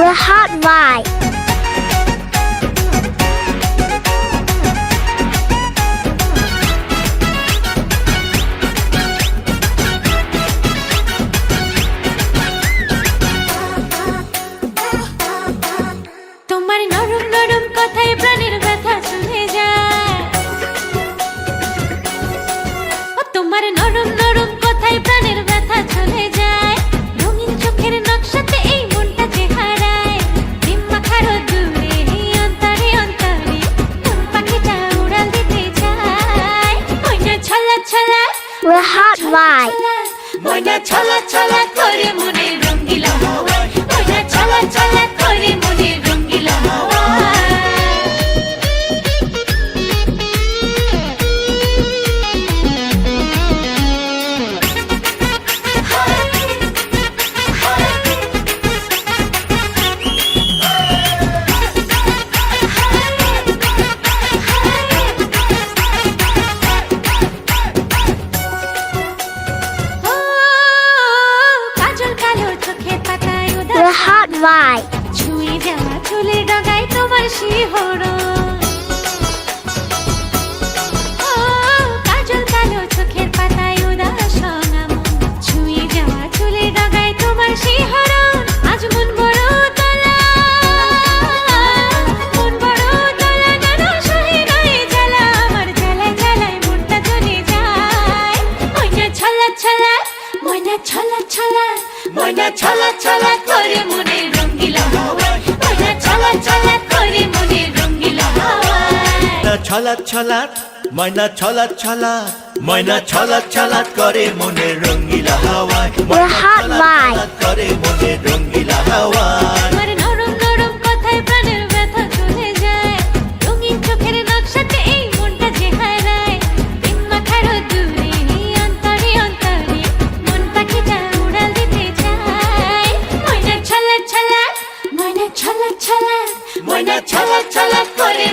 We're hot right. তোমার নরম নরম কথায় প্রাণের We're hot vibe. ময়না ছলা ছলা করে মনে রঙ্গিলা হাওয়ায় ময়না ছলা ছলা করে hot right. ছুঁয়ে যাওয়া চুলের ডগায় তোমার শিহরণ। ও কাজল ময়না ছলা ছলা ছলা ছলা ছলা ছলা করে মনে রঙ্গিলা হাওয়ায়। ময়না ছলা ছলা করে মনে রঙ্গিলা হাওয়ায়। ছলা ছলাৎ ময়না ছলাৎ ছলা ময়না ছলাৎ ছলাৎ করে মনে রঙ্গিলা হাওয়ায়। ময়না hot ছলাৎ করে মনে রঙ্গিলা হাওয়ায়। ছলা ছলা ময়না ছলা ছলা করে